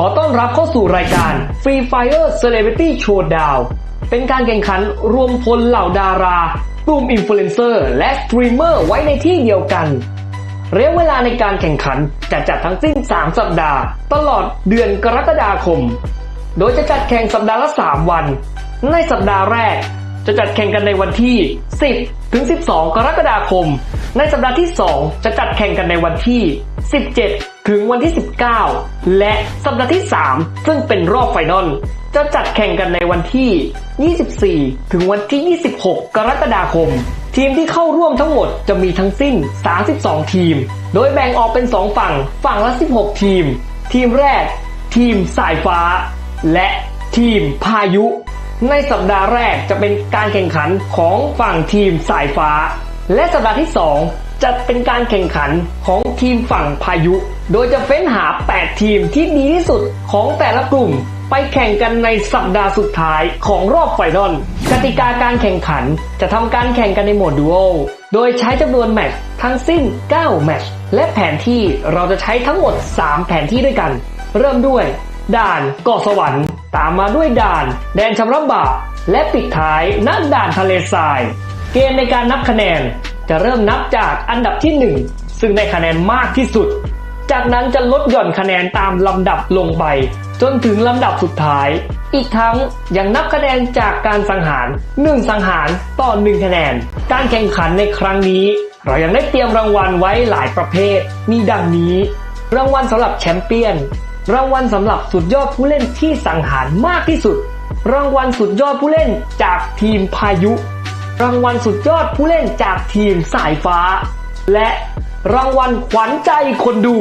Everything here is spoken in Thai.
ขอต้อนรับเข้าสู่รายการ Free Fire Celebrity Showdown เป็นการแข่งขันรวมพลเหล่าดารากลุ่มอินฟลูเอนเซอร์และสตรีมเมอร์ไว้ในที่เดียวกันระยะเวลาในการแข่งขันจะจัดทั้งสิ้น 3 สัปดาห์ ตลอดเดือนกรกฎาคม โดยจะจัดแข่งสัปดาห์ละ 3 วัน ในสัปดาห์แรก จะจัดแข่งกันในวันที่ 10 ถึง 12 กรกฎาคม ในสัปดาห์ที่ 2 จะจัดแข่งกันในวันที่ 17 ถึงวันที่ 19 และสัปดาห์ที่ 3 ซึ่งเป็นรอบไฟนอลจะจัดแข่งกันในวันที่ 24 ถึงวันที่ 26 กรกฎาคม ทีมที่เข้าร่วมทั้งหมดจะมีทั้งสิ้น 32 ทีม โดยแบ่งออกเป็น 2 ฝั่ง ฝั่งละ 16 ทีม ทีมแรก ทีมสายฟ้า และทีมพายุ ในสัปดาห์แรกจะเป็นการแข่งขันของฝั่งทีมสายฟ้า และสัปดาห์ที่ 2 จะเป็นการแข่งขันของทีมฝั่งพายุ โดยจะเฟ้นหา 8 ทีมที่ดีที่สุดของแต่ละกลุ่ม ไปแข่งกันในสัปดาห์สุดท้ายของรอบไฟนอลกติกาการแข่งขันจะทำการแข่งกันในโหมดดูโอโดยใช้จำนวนแมตช์ทั้งสิ้น 9 แมตช์และแผนที่เราจะใช้ทั้งหมด 3 แผนที่ด้วยกัน เริ่มด้วย ด่านเกาะสวรรค์ ตามมาด้วยด่าน แดนชำระบบาปและปิดท้ายณด่านทะเลทราย เกณฑ์ในการนับคะแนน จะเริ่มนับจากอันดับที่ 1 ซึ่งได้คะแนนมากที่สุด จากนั้นจะลดหย่อนคะแนนตามลำดับลงไป จนถึงลำดับสุดท้าย อีกทั้งยังนับคะแนนจากการสังหาร 1 สังหารต่อ 1 คะแนน การแข่งขันในครั้งนี้ เรายังได้เตรียมรางวัลไว้หลายประเภท มีดังนี้ รางวัลสำหรับแชมเปี้ยน รางวัลสำหรับสุดยอดผู้เล่นที่สังหารมากที่สุด รางวัลสุดยอดผู้เล่นจากทีมพายุ รางวัลสุดยอดผู้เล่นจากทีมสายฟ้า และรางวัลขวัญใจคนดู